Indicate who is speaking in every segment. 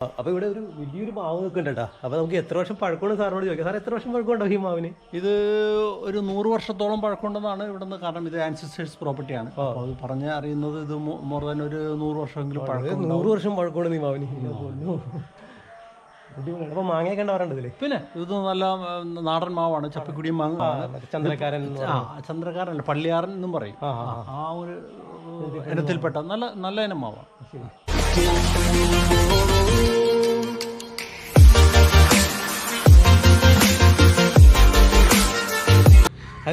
Speaker 1: അപ്പൊ ഇവിടെ ഒരു വലിയൊരു മാവ് നിൽക്കുന്നുണ്ട് അപ്പൊ നമുക്ക് എത്ര വർഷം പഴക്കമുണ്ട് സാറിനോട് ചോദിക്കാം. സാർ എത്ര വർഷം പഴക്കമുണ്ടോ ഈ മാവിന്
Speaker 2: ഇത് ഒരു നൂറ് വർഷത്തോളം പഴക്കമുണ്ടെന്നാണ് ഇവിടുന്ന് കാരണം. ഇത് ആൻസിസ്റ്റേഴ്സ് പ്രോപ്പർട്ടിയാണ് അപ്പോൾ അത് പറഞ്ഞ് അറിയുന്നത് ഇത് മോർ ദാൻ ഒരു നൂറ് വർഷമെങ്കിലും പഴക്കം
Speaker 1: നൂറ് വർഷം പഴക്കമുണ്ട് ഈ മാവിന് അപ്പൊ മാങ്ങയൊക്കെ ഉണ്ടാവാറുണ്ട് ഇതിൽ?
Speaker 2: പിന്നെ ഇത് നല്ല നാടൻ മാവാണ്. ചപ്പിക്കുടിയും മാങ്ങ.
Speaker 1: ചന്ദ്രക്കാരൻ ചന്ദ്രക്കാരൻ
Speaker 2: ആ ചന്ദ്രക്കാരനല്ല പള്ളിയാറൻ എന്നും പറയും.
Speaker 1: ആ,
Speaker 2: ഒരു ഇനത്തിൽപ്പെട്ട നല്ല നല്ല ഇനം മാവാണ്.
Speaker 1: Hi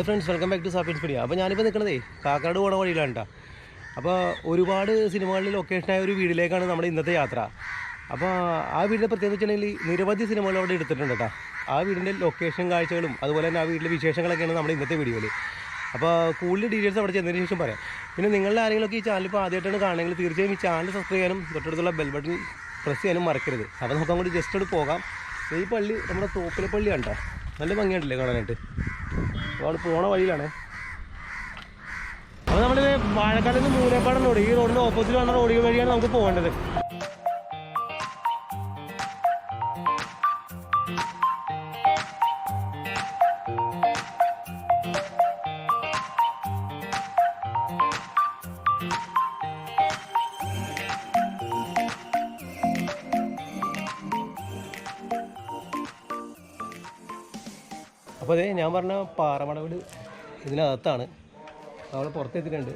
Speaker 1: friends welcome back to Sapiens media അപ്പോൾ ഞാനിപ്പോൾ നിൽക്കണതേ കാക്കാട് പോണ വഴിയിലാണ് കേട്ടോ അപ്പോൾ ഒരുപാട് സിനിമകളിൽ ലൊക്കേഷനായ ഒരു വീട്ടിലേക്കാണ് നമ്മുടെ ഇന്നത്തെ യാത്ര. അപ്പോൾ ആ വീടിന്റെ പ്രത്യേകത വെച്ചിട്ടുണ്ടെങ്കിൽ നിരവധി സിനിമകൾ അവിടെ എടുത്തിട്ടുണ്ട് കേട്ടോ ആ വീടിന്റെ ലൊക്കേഷൻ കാഴ്ചകളും അതുപോലെ തന്നെ ആ വീട്ടിലെ വിശേഷങ്ങളൊക്കെയാണ് നമ്മുടെ ഇന്നത്തെ വീഡിയോയിൽ അപ്പോൾ കൂടുതൽ ഡീറ്റെയിൽസ് അവിടെ ചെന്നതിന് ശേഷം പറയാം. പിന്നെ നിങ്ങളുടെ ആരെങ്കിലുമൊക്കെ ഈ ചാനൽ ഇപ്പോൾ ആദ്യമായിട്ടാണ് കാണുമെങ്കിൽ തീർച്ചയായും ഈ ചാനൽ സബ്സ്ക്രൈബ് ചെയ്യാനും തൊട്ടടുത്തുള്ള ബെൽ ബട്ടൺ പ്രസ് ചെയ്യാനും മറക്കരുത്. അപ്പോൾ നമുക്ക് അങ്ങോട്ട് ജസ്റ്റ് അവിടെ പോകാം. ഈ പള്ളി നമ്മുടെ തോപ്പിലെ പള്ളി കണ്ടോ? നല്ല ഭംഗിയുണ്ടല്ലേ കാണാനായിട്ട്? അവിടെ പോണ വഴിയിലാണേ. അപ്പോൾ നമ്മൾ വാഴക്കാട് നിന്ന് റോഡ് ഈ റോഡിന്റെ ഓപ്പോസിറ്റ് വന്ന റോഡ് വഴിയാണ് നമുക്ക് പോകേണ്ടത്. അപ്പോൾ അതേ ഞാൻ പറഞ്ഞ പാറമടവിൽ ഇതിനകത്താണ്. അവിടെ പുറത്തെത്തിയിട്ടുണ്ട്.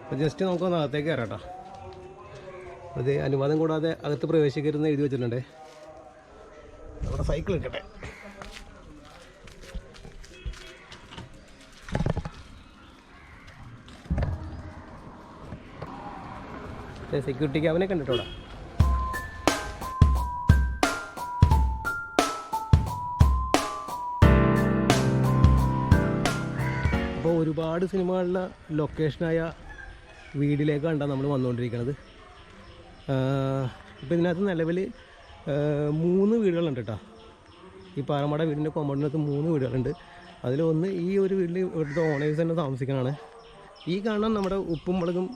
Speaker 1: അപ്പോൾ ജസ്റ്റ് നമുക്കൊന്ന് അകത്തേക്ക് കയറാം കേട്ടോ. അത് അനുവാദം കൂടാതെ അകത്ത് പ്രവേശിക്കരുതെന്ന് എഴുതി വെച്ചിട്ടുണ്ട്. അവിടെ സൈക്കിൾ നിൽക്കട്ടെ സെക്യൂരിറ്റിക്ക് അവനെ കണ്ടിട്ടോടാ ഒരുപാട് സിനിമകളിലെ ലൊക്കേഷനായ വീടിലേക്കാണ് നമ്മൾ വന്നുകൊണ്ടിരിക്കുന്നത് ഇപ്പോൾ ഇതിനകത്ത് നിലവിൽ മൂന്ന് വീടുകളുണ്ട് കേട്ടോ ഈ പാറമട വീടിന്റെ കോമ്പൗണ്ടിനകത്ത് മൂന്ന് വീടുകളുണ്ട്. അതിലൊന്ന് ഈ ഒരു വീട്ടിൽ ഇവിടുത്തെ ഓണേഴ്സ് തന്നെ താമസിക്കണതാണ് ഈ കാണാൻ നമ്മുടെ ഉപ്പും മുളകും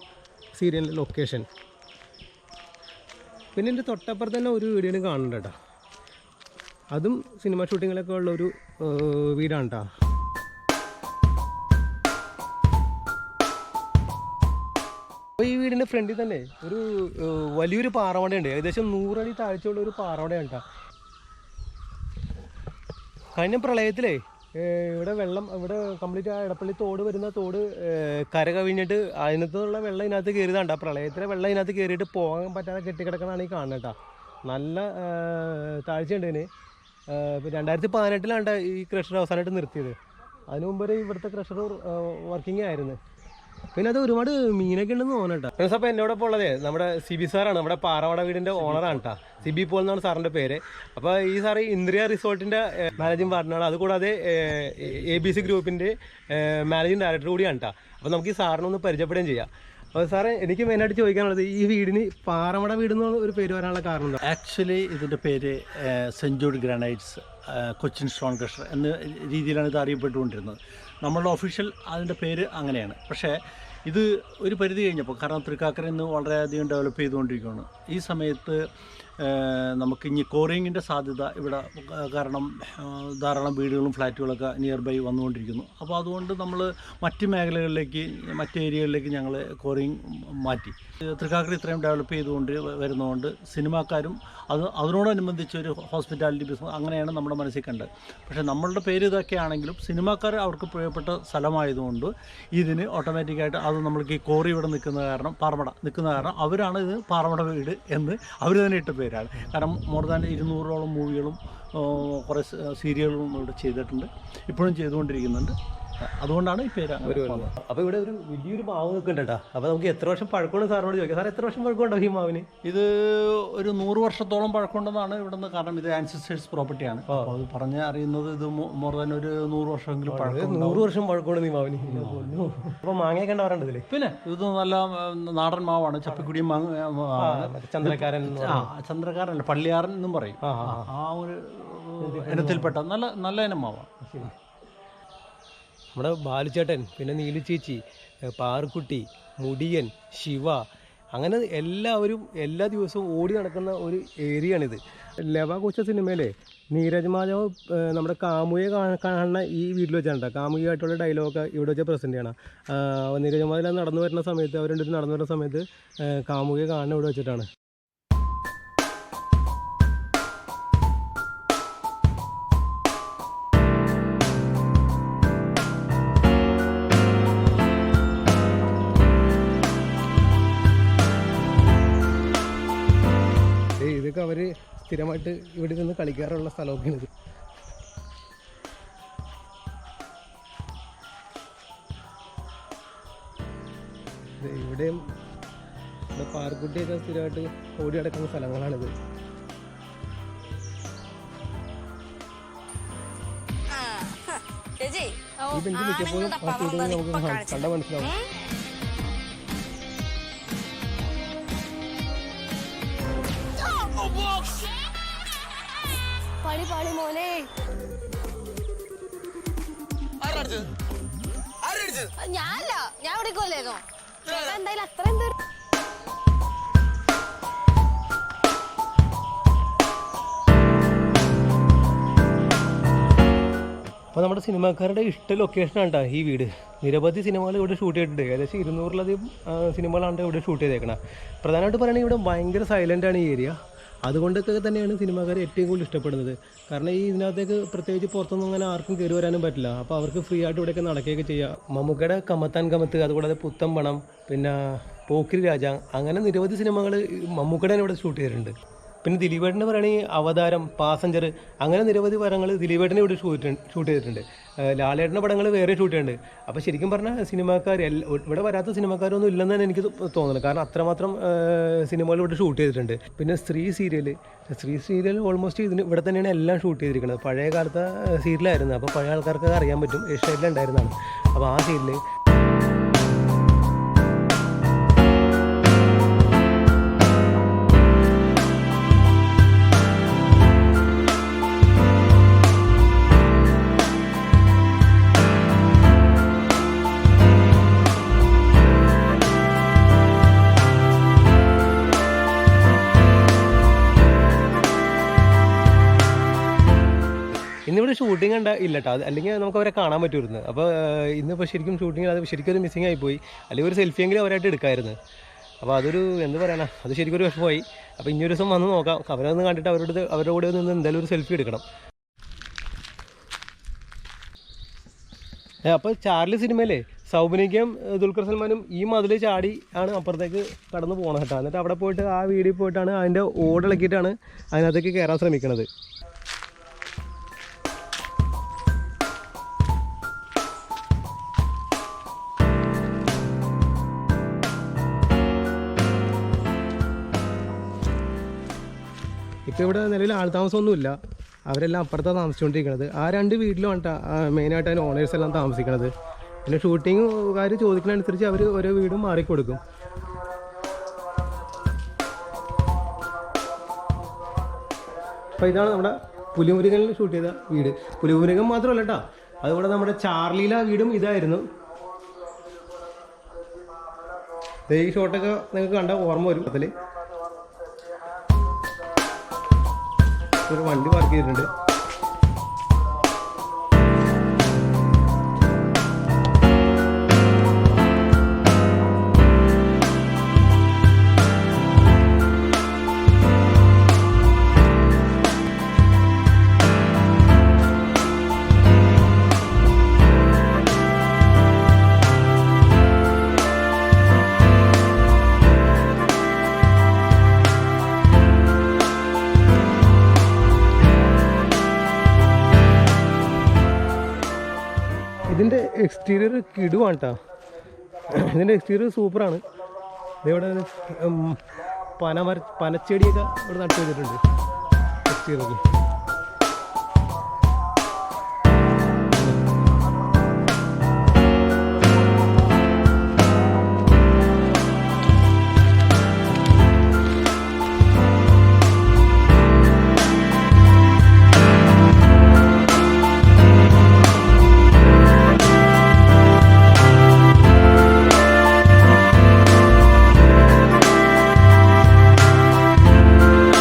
Speaker 1: സീരിയലിന്റെ ലൊക്കേഷൻ പിന്നെ എന്റെ തൊട്ടപ്പുറത്ത് തന്നെ ഒരു വീടിനും കാണുന്നുണ്ട് കേട്ടോ അതും സിനിമ ഷൂട്ടിങ്ങിലൊക്കെ ഉള്ള ഒരു വീടാണ് കേട്ടോ ഫ്രണ്ടിൽ തന്നെ. ഒരു വലിയൊരു പാറവടയുണ്ട്. ഏകദേശം നൂറടി താഴ്ചയുള്ള ഒരു പാറവടയാണ് കേട്ടോ. കഴിഞ്ഞ പ്രളയത്തിലേ ഇവിടെ വെള്ളം ഇവിടെ കംപ്ലീറ്റ് ആ ഇടപ്പള്ളി തോട് വരുന്ന തോട് കര കവിഞ്ഞിട്ട് അതിനകത്തുള്ള വെള്ളം ഇതിനകത്ത് കയറിയതാണ്ട പ്രളയത്തിലെ വെള്ളം ഇതിനകത്ത് കയറിയിട്ട് പോകാൻ പറ്റാതെ കെട്ടിക്കിടക്കണതാണ് ഈ കാണുന്നത് കേട്ടോ. നല്ല താഴ്ചയുണ്ട് ഇതിന്. ഇപ്പം രണ്ടായിരത്തി പതിനെട്ടിലാണ് ഈ ക്രഷർ അവസാനമായിട്ട് നിർത്തിയത്. അതിനു മുമ്പ് വരെ ഇവിടുത്തെ ക്രഷർ വർക്കിംഗ് ആയിരുന്നു. പിന്നെ അത് ഒരുപാട് മീനൊക്കെ ഉണ്ടെന്ന് തോന്നട്ടാ ഫ്രണ്ട്സ് അപ്പോൾ എന്നോടൊപ്പം ഉള്ളത് നമ്മുടെ സിബി സാറാണ് നമ്മുടെ പാറവട വീടിന്റെ ഓണറാണ് കേട്ടോ സിബി പോൾ എന്നാണ് സാറിന്റെ പേര്. അപ്പോൾ ഈ സാറ് ഇന്ദ്രിയ റിസോർട്ടിന്റെ മാനേജിംഗ് പാർട്ണറാണ് അതുകൂടാതെ എ ബി സി ഗ്രൂപ്പിന്റെ മാനേജിംഗ് ഡയറക്ടർ കൂടിയാണ് കേട്ടോ അപ്പോൾ നമുക്ക് ഈ സാറിനെ ഒന്ന് പരിചയപ്പെടുകയും ചെയ്യാം. അപ്പോൾ സാറേ എനിക്ക് മെയിനായിട്ട് ചോദിക്കാനുള്ളത് ഈ വീടിന് പാറമട വീട് എന്നുള്ള ഒരു പേര് വരാനുള്ള കാരണം എന്താ?
Speaker 2: ആക്ച്വലി ഇതിന്റെ പേര് century granites Cochin stone crusher എന്ന രീതിയിലാണ് ഇത് അറിയപ്പെട്ടുകൊണ്ടിരുന്നത്. നമ്മളുടെ ഒഫീഷ്യൽ അതിന്റെ പേര് അങ്ങനെയാണ്. പക്ഷേ ഇത് ഒരു പരിധി കഴിഞ്ഞപ്പോൾ കാരണം തൃക്കാക്കര ഇന്ന് വളരെയധികം ഡെവലപ്പ് ചെയ്തുകൊണ്ടിരിക്കുകയാണ്. ഈ സമയത്ത് നമുക്ക് ഇനി കോറിങ്ങിന്റെ സാധ്യത ഇവിടെ കാരണം ധാരാളം വീടുകളും ഫ്ലാറ്റുകളൊക്കെ നിയർ ബൈ വന്നുകൊണ്ടിരിക്കുന്നു. അപ്പോൾ അതുകൊണ്ട് നമ്മൾ മറ്റ് മേഖലകളിലേക്ക് മറ്റ് ഏരിയകളിലേക്ക് ഞങ്ങൾ കോറിങ് മാറ്റി. തൃക്കാക്കര ഇത്രയും ഡെവലപ്പ് ചെയ്തുകൊണ്ട് വരുന്നതുകൊണ്ട് സിനിമാക്കാരും അത് അതിനോടനുബന്ധിച്ച് ഒരു ഹോസ്പിറ്റാലിറ്റി ബിസിനസ് അങ്ങനെയാണ് നമ്മുടെ മനസ്സിൽ കണ്ടത്. പക്ഷേ നമ്മളുടെ പേര് ഇതൊക്കെ ആണെങ്കിലും സിനിമാക്കാർ അവർക്ക് പ്രിയപ്പെട്ട സ്ഥലമായതുകൊണ്ട് ഇതിന് ഓട്ടോമാറ്റിക്കായിട്ട് അത് നമ്മൾക്ക് ഈ കോറി ഇവിടെ നിൽക്കുന്ന കാരണം പാറമട നിൽക്കുന്ന കാരണം അവരാണ് ഇത് പാറമട വീട് എന്ന് അവർ തന്നെ ഇട്ട പേരാണ്. കാരണം മോർ ദാൻ ഇരുന്നൂറോളം മൂവികളും കുറേ സീരിയലുകളും ഇവിടെ ചെയ്തിട്ടുണ്ട്. ഇപ്പോഴും ചെയ്തുകൊണ്ടിരിക്കുന്നുണ്ട്. അതുകൊണ്ടാണ് ഈ പേര് അപ്പൊ
Speaker 1: അപ്പോൾ ഇവിടെ ഒരു വലിയൊരു മാവ് നിൽക്കുന്നുണ്ട് അപ്പൊ അപ്പോൾ നമുക്ക് എത്ര വർഷം പഴക്കമുണ്ട് സാറിനോട് ചോദിക്കാം. സാർ എത്ര വർഷം പഴക്കമുണ്ടോ ഈ മാവിന്?
Speaker 2: ഇത് ഒരു നൂറ് വർഷത്തോളം പഴക്കമുണ്ടെന്നാണ് ഇവിടുന്ന് കാരണം. ഇത് ആൻസിസ്റ്റേഴ്സ് പ്രോപ്പർട്ടിയാണ് അപ്പോൾ അത് പറഞ്ഞ് അറിയുന്നത് ഇത് മോർ ദാൻ ഒരു നൂറ് വർഷമെങ്കിലും പഴക്കം
Speaker 1: നൂറ് വർഷം പഴക്കമുണ്ട് ഈ മാവിന്. അപ്പോൾ മാങ്ങയൊക്കെ ഉണ്ടാവാറുണ്ട് ഇതിൽ?
Speaker 2: പിന്നെ ഇത് നല്ല നാടൻ മാവാണ്. ചപ്പിക്കുടി മാങ്ങ
Speaker 1: ചന്ദ്രക്കാരൻ
Speaker 2: ആ ചന്ദ്രക്കാരനല്ല പള്ളിയാറൻ എന്നും പറയും.
Speaker 1: ആ,
Speaker 2: ഒരു ഇനത്തിൽപ്പെട്ട നല്ല നല്ല ഇനം മാവാണ്.
Speaker 1: ശരി. നമ്മുടെ ബാലുചേട്ടൻ പിന്നെ നീലു ചേച്ചി ഏഹ് പാറുക്കുട്ടി മുടിയൻ ശിവ അങ്ങനെ എല്ലാവരും എല്ലാ ദിവസവും ഓടി നടക്കുന്ന ഒരു ഏരിയയാണിത്. ലവ കൊച്ച സിനിമയിലെ നീരജ് മാധവ് നമ്മുടെ കാമുയെ കാണുന്ന ഈ വീട്ടിൽ വെച്ചാണ് കാമുകയായിട്ടുള്ള ഡയലോഗൊക്കെ ഇവിടെ വെച്ച് പ്രസന്റ് ചെയ്യണം. നീരജ് മാധവ് നടന്നു വരുന്ന സമയത്ത് അവർ രണ്ടുപേരും നടന്നു വരുന്ന സമയത്ത് കാമുകിയെ കാണുന്ന ഇവിടെ വെച്ചിട്ടാണ്. അവർ സ്ഥിരമായിട്ട് ഇവിടെ നിന്ന് കളിക്കാറുള്ള സ്ഥലമൊക്കെയാണ് ഇവിടെയും ഇവിടെ പാർക്കുട്ടിയൊക്കെ സ്ഥിരമായിട്ട് ഓടി നടക്കുന്ന സ്ഥലങ്ങളാണിത്. ഈ ബെഞ്ചിൽ മിക്കപ്പോഴും ആ കൂടുതൽ നമുക്ക് കണ്ട മനസ്സിലാവും.
Speaker 3: പണി പണി മോനെ. ഞാനല്ല ഞാൻ ചേട്ടാ എന്തായാലും അത്രയും പേര്
Speaker 1: അപ്പോൾ നമ്മുടെ സിനിമാക്കാരുടെ ഇഷ്ട ലൊക്കേഷനാണ് കേട്ടോ ഈ വീട്. നിരവധി സിനിമകൾ ഇവിടെ ഷൂട്ട് ചെയ്തിട്ടുണ്ട്. ഏകദേശം ഇരുന്നൂറിലധികം സിനിമകളാണ് ഇവിടെ ഷൂട്ട് ചെയ്തേക്കണം. പ്രധാനമായിട്ട് പറയുകയാണെങ്കിൽ ഇവിടെ ഭയങ്കര സൈലന്റ് ആണ് ഈ ഏരിയ അതുകൊണ്ടൊക്കെ തന്നെയാണ് സിനിമാക്കാർ ഏറ്റവും കൂടുതൽ ഇഷ്ടപ്പെടുന്നത്. കാരണം ഈ ഇതിനകത്തേക്ക് പ്രത്യേകിച്ച് പുറത്തൊന്നും അങ്ങനെ ആർക്കും കയറി വരാനും പറ്റില്ല. അപ്പോൾ അവർക്ക് ഫ്രീ ആയിട്ട് ഇവിടെയൊക്കെ നടക്കുകയൊക്കെ ചെയ്യാം. മമ്മൂക്കയുടെ കമത്താൻ കമത്ത് അതുകൂടാതെ പുത്തൻ പണം പിന്നെ പോക്കിരി രാജ അങ്ങനെ നിരവധി സിനിമകൾ മമ്മൂക്കയുടെ ഇവിടെ ഷൂട്ട് ചെയ്തിട്ടുണ്ട്. പിന്നെ ദിലീപേട്ടന് പറയുകയാണെങ്കിൽ അവതാരം പാസഞ്ചർ അങ്ങനെ നിരവധി പടങ്ങൾ ദിലീപേട്ടനെ ഇവിടെ ഷൂട്ട് ഷൂട്ട് ചെയ്തിട്ടുണ്ട്. ലാലേട്ടന്റെ പടങ്ങൾ വേറെ ഷൂട്ട് ചെയ്യുന്നുണ്ട്. അപ്പോൾ ശരിക്കും പറഞ്ഞാൽ സിനിമാക്കാർ ഇവിടെ വരാത്ത സിനിമാക്കാരൊന്നും ഇല്ലെന്ന് തന്നെ എനിക്ക് തോന്നുന്നു കാരണം അത്രമാത്രം സിനിമകൾ ഇവിടെ ഷൂട്ട് ചെയ്തിട്ടുണ്ട്. പിന്നെ സ്ത്രീ സീരിയൽ സ്ത്രീ സീരിയൽ ഓൾമോസ്റ്റ് ഇതിന് ഇവിടെ തന്നെയാണ് എല്ലാം ഷൂട്ട് ചെയ്തിരിക്കുന്നത്. പഴയ കാലത്തെ സീരിയലായിരുന്നു അപ്പോൾ പഴയ ആൾക്കാർക്ക് അറിയാൻ പറ്റും. ഏഷ്യയിലുണ്ടായിരുന്നതാണ് അപ്പോൾ ആ സീരിയൽ ഇന്നിവിടെ ഷൂട്ടിംഗ് ഉണ്ട് ഇല്ല കേട്ടോ അല്ലെങ്കിൽ നമുക്ക് അവരെ കാണാൻ പറ്റുമായിരുന്നു അപ്പോൾ ഇന്നിപ്പോൾ ശരിക്കും ഷൂട്ടിംഗ് അത് ശരിക്കും ഒരു മിസ്സിംഗ് ആയിപ്പോയി. അല്ലെങ്കിൽ ഒരു സെൽഫിയെങ്കിലും അവരായിട്ട് എടുക്കായിരുന്നു. അപ്പോൾ അതൊരു എന്ത് പറയാനാ അത് ശരിക്കും ഒരു വിഷമമായി. അപ്പോൾ ഇനി ഒരു ദിവസം വന്ന് നോക്കാം. അവരെ ഒന്ന് കണ്ടിട്ട് അവരോട് അവരുടെ കൂടെ നിന്ന് എന്തായാലും ഒരു സെൽഫി എടുക്കണം. അപ്പോൾ ചാർലി സിനിമയിലെ സൗബിനിക്കും ദുൽഖർ സൽമാനും ഈ മതിൽ ചാടി ആണ് അപ്പുറത്തേക്ക് കടന്നു പോകണം കേട്ടോ. എന്നിട്ട് അവിടെ പോയിട്ട് ആ വീടിൽ പോയിട്ടാണ് അതിന്റെ ഓടിളക്കിയിട്ടാണ് അതിനകത്തേക്ക് കയറാൻ ശ്രമിക്കുന്നത് ഇപ്പോൾ ഇവിടെ നിലവിൽ ആൾതാമസമൊന്നുമില്ല അവരെല്ലാം അപ്പുറത്താണ് താമസിച്ചുകൊണ്ടിരിക്കുന്നത് ആ രണ്ട് വീട്ടിലുമാണ് മെയിനായിട്ട് അതിന് ഓണേഴ്സ് എല്ലാം താമസിക്കുന്നത് പിന്നെ ഷൂട്ടിങ് കാര്യം ചോദിക്കുന്നതനുസരിച്ച് അവർ ഓരോ വീടും മാറിക്കൊടുക്കും. അപ്പോൾ ഇതാണ് നമ്മുടെ പുലിമുരുകനിൽ ഷൂട്ട് ചെയ്ത വീട്. പുലിമുരുകൻ മാത്രമല്ല കേട്ടോ അതുപോലെ നമ്മുടെ ചാർലിയിലെ വീടും ഇതായിരുന്നു. ഈ ഷോട്ടൊക്കെ നിങ്ങൾക്ക് കണ്ട ഓർമ്മ വരും. അതിൽ ഒരു വണ്ടി പാർക്ക് ചെയ്തിട്ടുണ്ട്. എക്സ്റ്റീരിയർ കിടുവാണ് കേട്ടോ ഇതിന്റെ എക്സ്റ്റീരിയർ സൂപ്പറാണ് ഇതിവിടെ പന മര പനച്ചെടിയൊക്കെ ഇവിടെ നട്ടു വെച്ചിട്ടുണ്ട് എക്സ്റ്റീരിയറിൽ